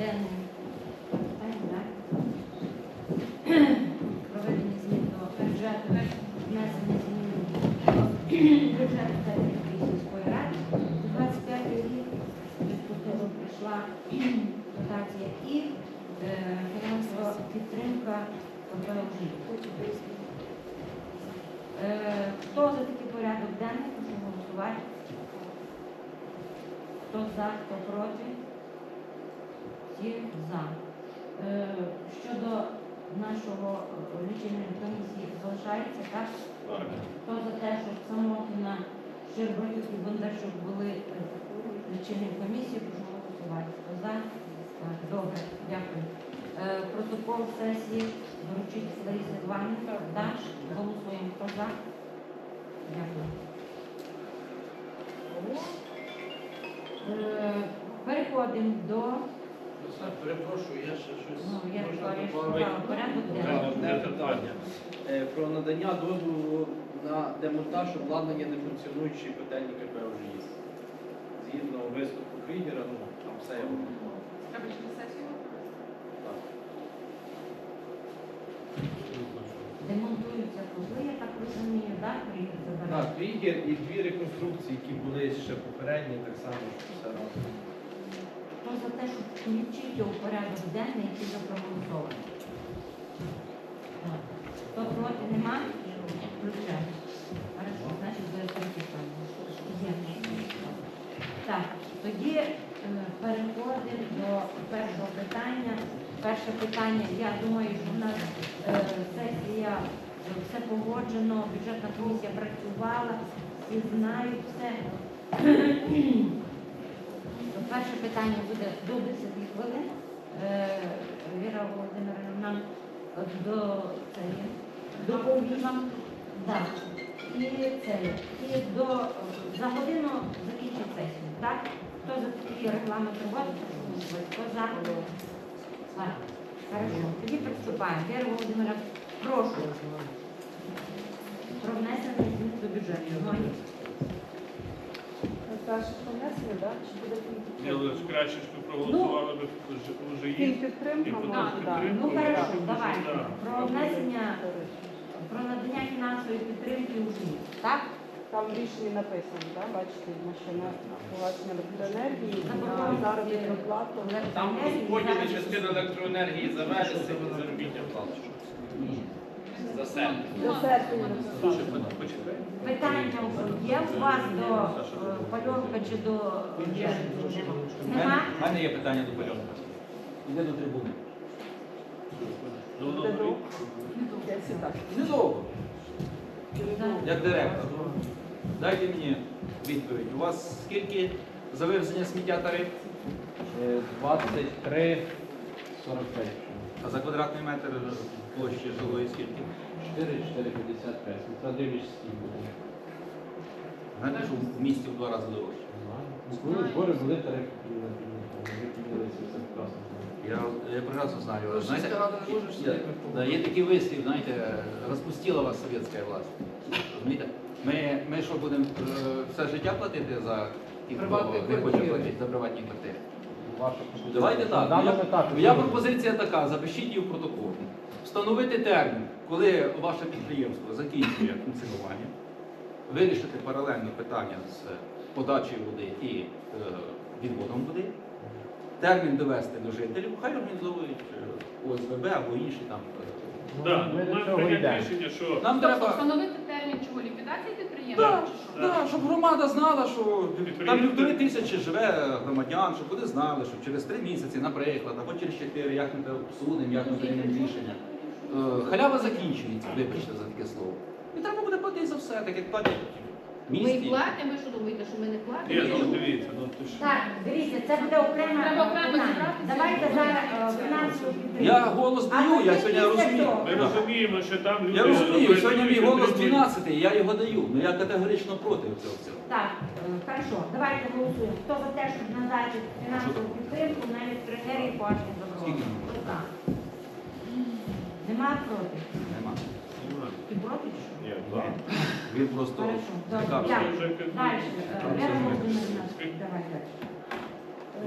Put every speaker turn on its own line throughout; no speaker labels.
питанням, проведення змін до бюджету, внесення змін до бюджету Тернівської сільської ради за 25 рік. Тут прийшла дотація і фінансова підтримка. Е, Хто за такий порядок денний, прошу голосувати. Хто за, хто проти? Всі за. Е, Щодо нашого е, лічильної комісії залишається, так? Хто за те, щоб Самохіна, Щербатюк і Бондарчук були е, лічильною комісією, прошу голосувати. Хто за? Добре, дякую. Протокол сесії вручить Ларисі Іванівні. Так, голосуємо. Хто за? Дякую. Переходимо до
Перепрошую, я ще щось.
ну, я
можна
говорю, що
добавити?
порядок
Е,
денний.
Одне питання. Е, Про надання дозволу на демонтаж обладнання нефункціонуючої котельні КП «Ожгіз». Згідно виступу Крігера, ну там все його.
Треба через сесію?
Так.
Демонтуються козли, я так розумію, так? Приїзд
Так,
забирати.
Крігер і дві реконструкції, які були ще попередні, так само все разом.
Хто за те, щоб включити у порядок денний, який запроголосований? Хто проти нема? Включаємо. Хорошо, значить, третє питання. Є. Так, тоді е, переходимо до першого питання. Перше питання, я думаю, що в нас е, сесія е, все погоджено, бюджетна комісія працювала, всі знають все. Перше питання буде до 10 хвилин. Е, Віра Володимирівна нам до цієї доповість вам. Да. І це і до за годину закінчить сесію. Так? Хто за роботи, прошу голосувати. Хто за? Так. Хорошо. Тоді приступаємо. Віра Володимирівна, прошу. Про внесення змін до бюджету. Ну,
Перше внесення, так? Чи буде
Я лише краще, щоб проголосували би вже- вже
Фільм
їх.
підтримка може,
потім
так.
підтримку.
Ну, хорошо, давай. Про внесення, про надання фінансової підтримки у. Так?
Там в рішенні написано, так? Бачите, машина погашення електроенергії,
Заборгованість
заробітну плату.
Там розподіли
зараз-
електроенергії за вересень і заробітня плата. За серпень.
Питання є у вас до е, Пальонка чи до Віри?
У мене, є питання до польоту. Іде до трибуни. Недовго, як директор. Дайте мені відповідь. У вас скільки за вивезення сміття тариф?
23 45.
А за квадратний метр площі жилої скільки?
4 455. Смотря дивлячись скільки.
Знаєте, що в місті в два рази дорожче.
Коли збори були тарифи піднялися, все прекрасно.
Я, я прекрасно знаю. Знаєте, да, є такий вислів, знаєте, розпустила вас совєтська власть. Розумієте? Ми, ми що будемо е, все життя платити за ті, хто
Приватні
не хоче
квартири.
платити за приватні квартири?
Ваша.
Давайте так. Моя, моя пропозиція така, запишіть її в протокол. Встановити термін, коли ваше підприємство закінчує функціонування, вирішити паралельно питання з подачею води і е, відводом води, термін довести до жителів, хай організовують е, ОСББ або інші там. е,
да,
Ми
ну,
до
Ми
цього йдемо.
рішення, що
Нам
Тобто
треба,
встановити термін чого ліквідації?
Да, да, щоб громада знала, що там півтори тисячі живе громадян, щоб вони знали, що через три місяці, наприклад, або через чотири, як ми обсудимо, як ми приймемо рішення. Е, Халява закінчується, вибачте за таке слово. І треба буде платити за все, так як платять
Ми
місті.
платимо, ви що думаєте, що ми не
Ні,
платимо?
ну дивіться, ну ти ж.
Так, дивіться, це буде окрема
Треба окремо
питання.
зібратися.
Давайте зараз е, фінансову підтримку.
Я голос даю, я сьогодні розумію.
Ми розуміємо, що там люди.
Я розумію, сьогодні мій голос 12, і я його даю. Ну я категорично проти цього всього.
Так, е, хорошо, давайте голосуємо. Хто за те, щоб надати фінансову підтримку на електроенергію по
Скільки?
Нема проти? Ти проти чи?
Ні, да.
Він просто
Хорошо, добре.
Вже як-
Далі. е, далі.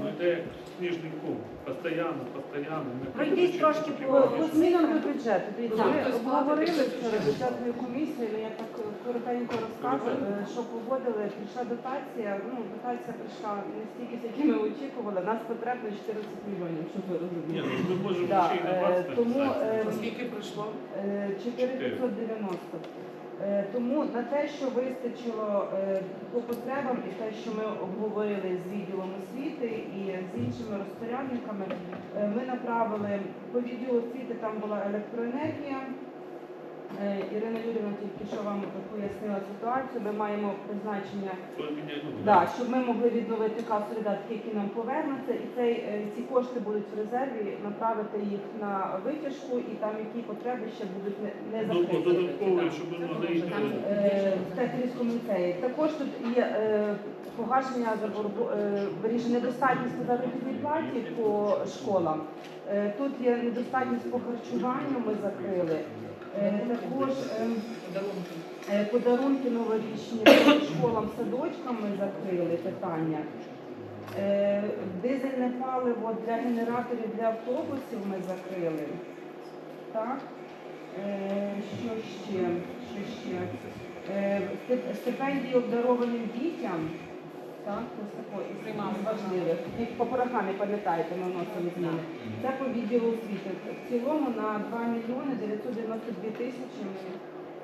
Ну, йде сніжний ком. Постоянно, постоянно. не
Пройдіть трошки по-
По змінам до бюджету. Дивіться,
Так.
ми
Тобто
обговорили вчора
тисячу.
бюджетною комісією, я так коротенько розкажу, е, що погодили, прийшла дотація, ну, дотація прийшла не стільки, які ми очікували, нас потрібно 14 мільйонів, щоб ви
Ні,
розуміли.
ну ми можемо
Да,
ще й на
е,
20
тому,
написати.
е,
Скільки прийшло?
Е, 4590. Е, Тому на те, що вистачило е, по потребам, і те, що ми обговорили з відділом освіти і з іншими розпорядниками, е, ми направили по відділу освіти, там була електроенергія. Е, Ірина Юрівна тільки що вам пояснила ситуацію. Ми маємо призначення Да, щоб ми могли відновити касу видатки, які нам повернуться, і цей, е, ці кошти будуть в резерві, направити їх на витяжку, і там які потреби ще будуть не, не закриті.
додатково, щоб
Е, В Технівському ліцеї. Також тут є погашення верніше, недостатність по заробітній платі по школам. Тут є недостатність по харчуванню, ми закрили. Е, Також
Подарунки.
Е, новорічні школам, садочкам ми закрили питання. Е, Дизельне паливо для генераторів для автобусів ми закрили. Так. Е, Що ще? Що ще? Е, Стипендії обдарованим дітям. Так, ось із із важливих. Їх по програмі пам'ятаєте, ми вносили зміни. Це по відділу освіти. В цілому на 2 мільйони 992 тисячі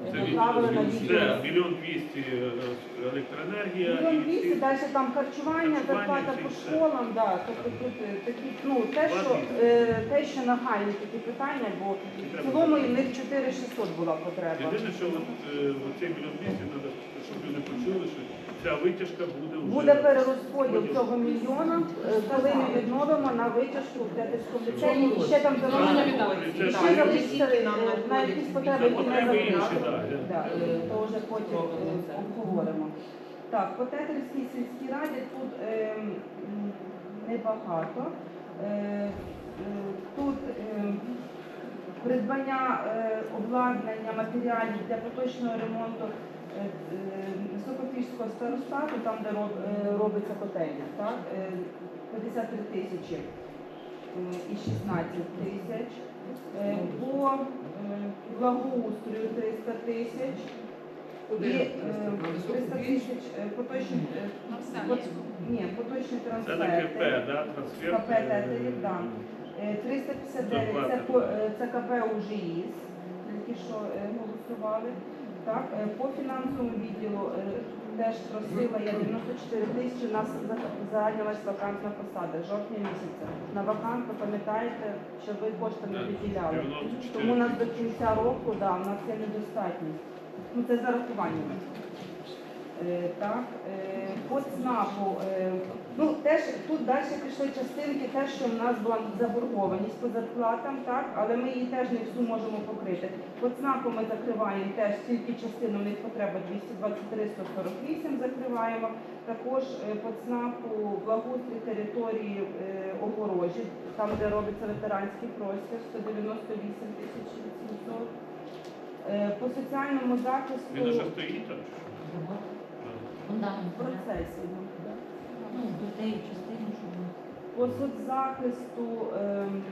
ми е, направили на відділ.
це мільйон двісті е, електроенергія
Мільйон двісті, далі там харчування,
Харчування,
зарплата по школам, да, тобто тут е, такі, ну, те, що, е, те, що нагальні такі питання, бо в цілому і в них 4600 була потреба.
Єдине, що от, е, оцей мільйон двісті, треба, щоб люди почули, що ця витяжка буде вже...
Буде перерозподіл цього мільйона, е, коли ми відновимо на витяжку в Тетівському ліцеї, і ще там
ж
ще залишиться на якісь потреби, які не
Потреби інші,
закриті.
так.
Да, е, то вже потім е, обговоримо. Так, по Тетерівській сільській раді тут е, м, небагато. Е, е, Тут е, придбання е, обладнання, матеріалів для поточного ремонту е, е, старостату, там де роб- е, робиться котельня, так? е, 53 тисячі і 16 тисяч. По благоустрою 300 тисяч. І
Куди?
е, 300 тисяч поточні пот- ні, поточні
Це на КП,
трансферти.
да, трансфер.
КП Тетерів, да. Е, 359 це, це КП УЖІС, тільки що голосували. Так, е, по фінансовому відділу е, теж просила я 94 тисячі, у нас за- зайнялась вакантна посада жовтня місяця. На вакантну, пам'ятаєте, що ви кошти не виділяли. Тому у нас до кінця року, да, у нас є недостатність. Ну, це зарахування. Е, так, по ЦНАПу, ну теж тут далі пішли частинки, те, що в нас була заборгованість по зарплатам, так, але ми її теж не всю можемо покрити. По ЦНАПу ми закриваємо теж тільки частину, в них потреба 223 148 закриваємо. Також е, по ЦНАПу благоустрій території е, огорожі, там де робиться ветеранський простір, 198 тисяч 800. Е, По соціальному захисту
Він уже стоїть там?
процесі. Ну,
Ну, до тієї частини, щоб
По соцзахисту ем,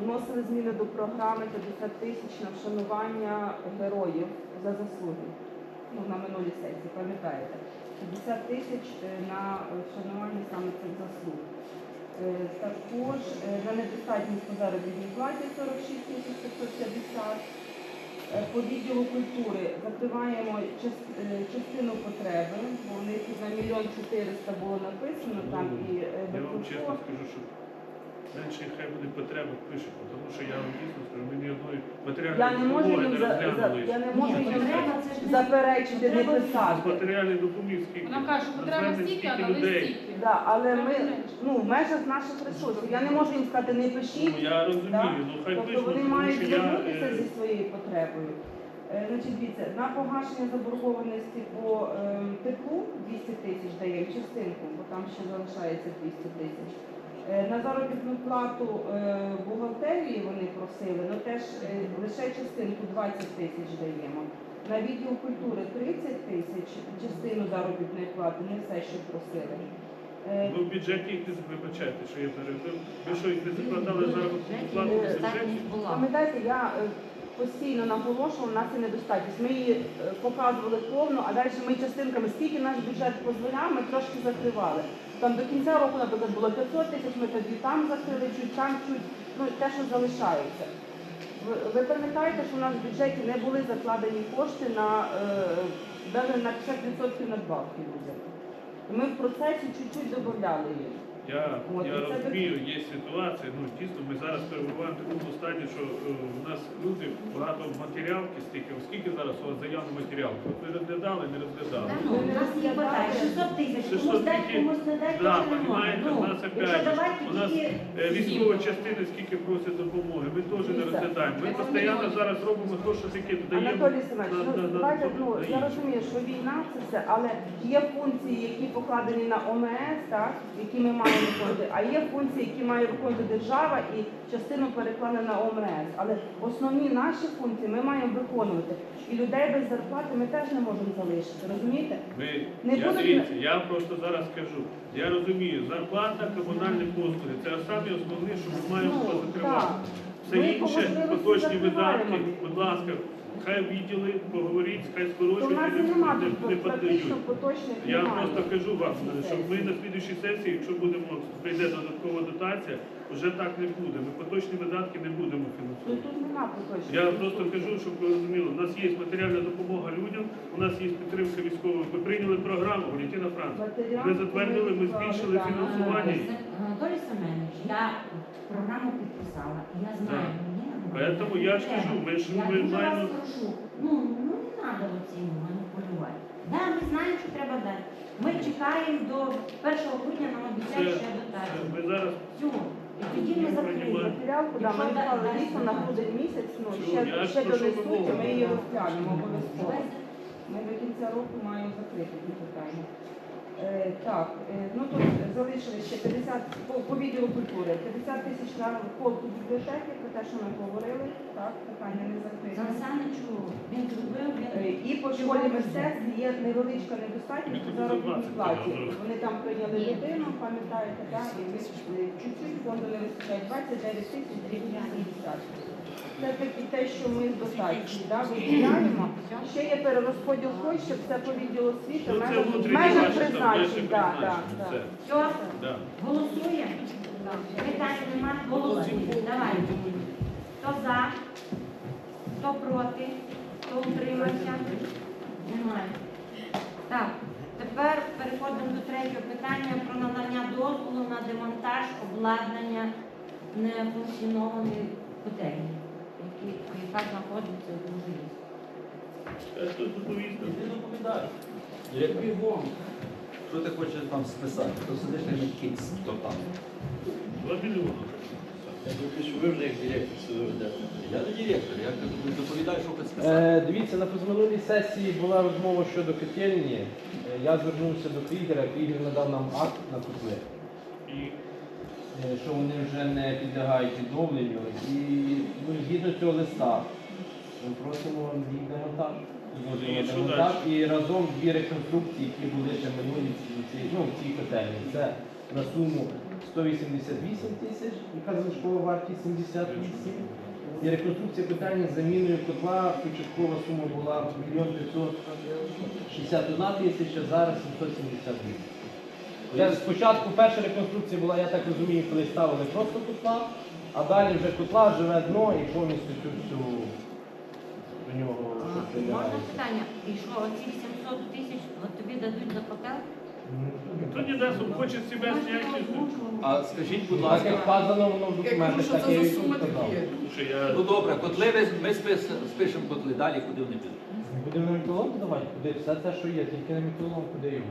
вносили зміни до програми 50 тисяч на вшанування героїв за заслуги. Ну, на минулій сесії, пам'ятаєте? 50 тисяч е, на вшанування саме цих заслуг. Е, Також е, на недостатність по заробітній платі 46 тисяч 550. Е, По відділу культури закриваємо е, частину потреби, бо у них на мільйон 400 було написано там і е,
Я вам чесно скажу, що менше хай буде потреба пише, тому що я вам дійсно скажу, ми ні одної
Я
матеріальної
не можу
допомоги
їм
не
за, за
розглянули.
я не можу їм заперечити, не
З
писати.
матеріальної допомоги скільки?
Вона каже, що потреба стільки, але
людей?
стільки.
Да, але ми ну в межах наших ресурсів. Я не можу їм сказати, не
Ну,
пишіть.
я розумію, ну хай
Тобто
пишуть,
вони
тому
мають
що я...
звернутися
е,
зі своєю потребою. Е, Значить, дивіться, на погашення заборгованості по ем, теплу 200 тисяч даємо частинку, бо там ще залишається 200 тисяч. Е, На заробітну плату е, бухгалтерії вони просили, ну теж е, лише частинку 20 тисяч даємо. На відділ культури 30 тисяч, частину заробітної плати, не все, що просили.
Ви в бюджеті їх не вибачайте, що я перебив. Ви що їх не закладали
В
плату в бюджеті?
Пам'ятаєте, я постійно наголошувала, у нас є недостатність. Ми її показували повну, а далі ми частинками, скільки наш бюджет дозволяв, ми трошки закривали. Там до кінця року, наприклад, було 500 тисяч, ми тоді там закрили, чуть там, чуть, ну те, що залишається. Ви, пам'ятаєте, що у нас в бюджеті не були закладені кошти на е, навіть на 50% надбавки людям. Ми в процесі чуть-чуть додавали їх.
Я,
От,
я
це
розумію, є ситуація, ну дійсно ми зараз перебуваємо в такому стані, що е, у нас люди багато матеріалки стільки, оскільки зараз у вас заявно матеріалки. От ви розглядали, не розглядали.
Ну, у нас не хватає 600 тисяч,
600
комусь
тільки-
комусь не дать,
Да,
теж не можна.
понимаете,
Ну,
у нас
якщо
опять же, у нас
тільки
Е, Військова
всім.
частина скільки просить допомоги, ми теж не розглядаємо. Ми постійно зараз робимо те, що таке додаємо.
Анатолій Семенович,
на-
ну
на- на-
давайте, ну я розумію, що війна це все, але є функції, які покладені на ОМС, так, які ми маємо виконувати, а є функції, які має виконувати держава і частину переклали на ОМС. Але основні наші функції ми маємо виконувати. І людей без зарплати ми теж не можемо залишити. Розумієте?
Ми,
Не
я
будуть-
дивіться, я просто зараз скажу. Я розумію, зарплата, комунальні послуги це самі основні, що ми маємо
Ну,
позакривати. Все
Ми
інше, поточні видатки, будь ласка, хай відділи, поговоріть, хай скорочують, і не, не, не подають.
поточних
Я просто кажу вам, щоб ми на слідуючій сесії, якщо будемо прийде додаткова дотація, вже так не буде. Ми поточні видатки не будемо
Ну
фінансувати.
тут нема поточних.
Я просто кажу, щоб ви розуміли, у нас є матеріальна допомога людям, у нас є підтримка військових. Ми прийняли програму Валентина Франц.
Матеріал
Ми затвердили, ми збільшили фінансування.
Анатолій Семенович, я програму підписала, і я знаю,
Да. Поэтому я ж кажу, ми ж-
я дуже
маємо-
вас прошу, ну, ну не треба оцім маніпулювати. Да, ми знаємо, що треба дати. Ми чекаємо до 1 грудня, нам обіцяють ще дотацію.
ми зараз
Все. І тоді ми закриємо.
Матеріалку, да, ми
дасть
дійсно на грудень місяць, ну, ще, ще
про
до
що ви
листуті, ми її розглянемо обов'язково. Ми до кінця року маємо закрити ці питання. Е, так, е, ну тут залишили ще 50, по, по відділу культури, 50 тисяч на полку бібліотеки, про те, що ми говорили, так, питання не закрите.
Він зробив,
Е,
він
І по школі мистецтв є невеличка недостатність у заробітній платі. Вони там прийняли людину, пам'ятаєте, так, і ми чуть-чуть фонду не вистачає 29 тисяч 250. Це таки те, що ми дотації да, виділяємо. Ще є перерозподіл коштів, це по відділу освіти, межах- в призначень. да, да, да.
Все. Да.
голосуємо. Питань нема, голосуємо. Давайте. Хто за, хто проти, хто утримався? Немає. Так, тепер переходимо до третього питання про надання дозволу на демонтаж обладнання нефункціонованої котельні, які- яка знаходиться в.
Е, доповісти.
Ти доповідаєш. Як бігом. Що ти хочеш там списати? То сидиш на кіць, то там.
Два мільйони.
Я думаю, що ви вже як директор сюди ведете.
Я не директор, я кажу, доповідаю, що списати.
Е, дивіться, на позаминулій сесії була розмова щодо котельні. Е, Я звернувся до Крігера, Крігер надав нам акт на котли,
І
е, що вони вже не підлягають відновленню. І ну, згідно цього листа ми просимо їх демонтаж. Дозвіл на
І
разом дві реконструкції, які були ще минулі в цій- цій- ну, в цій котельні. Це на суму 188 тисяч, яка залишкова вартість 78. І реконструкція питання з заміною котла, початкова сума була 1 561 тисяча, зараз 772. Це спочатку перша реконструкція була, я так розумію, коли ставили просто котла, а далі вже котла живе дно і повністю цю всю до нього
Можна питання? І що, оці 700 тисяч от тобі дадуть за котел?
хто не дасть, он хоче себе зняти.
А скажіть, будь ласка,
вказано воно в документах, так я і тут сказав.
Що я
ну добре, котли ми, ми спис, спишемо котли, далі куди вони підуть?
Будемо на мікролом давати? Куди? Все те, що є, тільки на мікролом, куди його?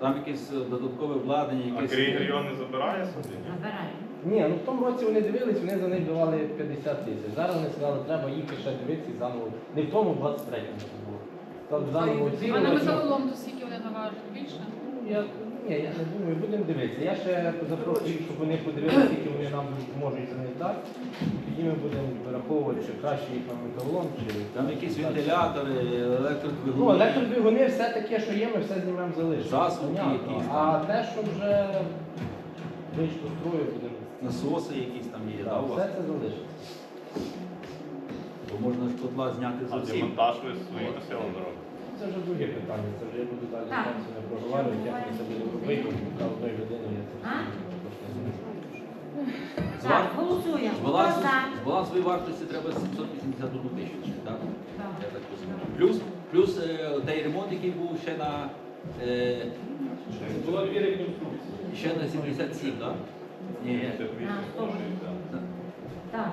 Там якесь е, додаткове обладнання,
А
якесь.
Крігер його не забирає собі?
Набирай.
Ні, ну в тому році вони дивились, вони за них давали 50 тисяч. Зараз вони сказали, треба їхати ще дивитися і заново. Не в тому, в 23-му це було. Так заново
А на
оцінювати.
металолом то скільки вони наважать? Більше?
Ну, я, Ні, я не думаю, будемо дивитися. Я ще запрошую, щоб вони подивилися, скільки вони нам можуть занести. Тоді ми будемо вираховувати, чи краще їх на металолом, чи
Там якісь вентилятори,
Ну,
електродвигуни.
електродвигуни, все таке, що є, ми все знімемо залишимо. Понятно.
якісь
А те, що вже вийшло строю, будемо.
Насоси якісь там є, да,
Так,
у
все це залишиться.
Бо можна ж котла зняти
А
зовсім.
демонтаж ви свої населення робите.
Це вже друге питання, це вже я буду далі
Так.
там не проговорювати, як ми це будемо робити, бо одної людини я це
А?
З
Так, голосуємо.
З
Хто
балансу,
за?
з балансової вартості треба 781 тисячу, так?
Так.
Я так розумію. Плюс, плюс е, той ремонт, який був ще на, е,
Була дві реконструкції.
ще на 77, так? Ні,
На 100. Так.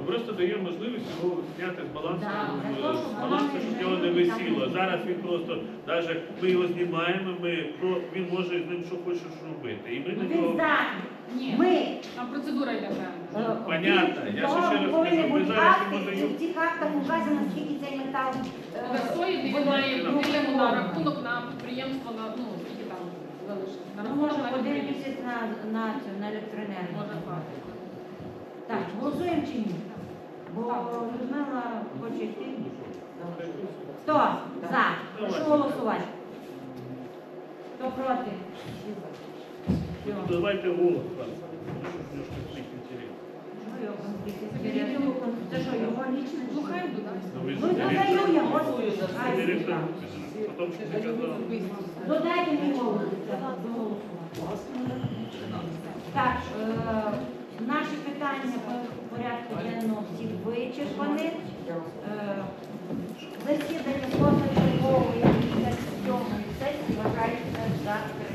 Ми просто даємо можливість його зняти з балансу,
Да, для того,
з
щоб
балансу, щоб
не
його не
там
висіло. Зараз він просто, навіть ми його знімаємо, ми, про- він може з ним що хоче робити. І ми на
Він
нього...
здатний.
Ні,
Ми
там процедура йде певна.
Е,
Понятно, я ще ще раз
повинні
кажу, ми
бути
зараз
акти,
йому
і
даємо-
В цих актах вказано, скільки цей метал е,
Вестоїти він має на рахунок на підприємство, на, ну, скільки там залишиться. На на
один місяць на, на, цю, на електроенергію.
Може хватить.
Так, голосуємо чи ні? Бо Людмила хоче йти. Хто за? Прошу голосувати. Хто проти?
Давайте голос.
Це що, його лічне?
Ну, хай
Ну, директор-
я. Ай,
потім що ти казав.
Додайте мені голос. голосу. Так, е, наші питання по порядку денного всі вичерпані. Е, засідання позачергової 57 сесії вважається закритим.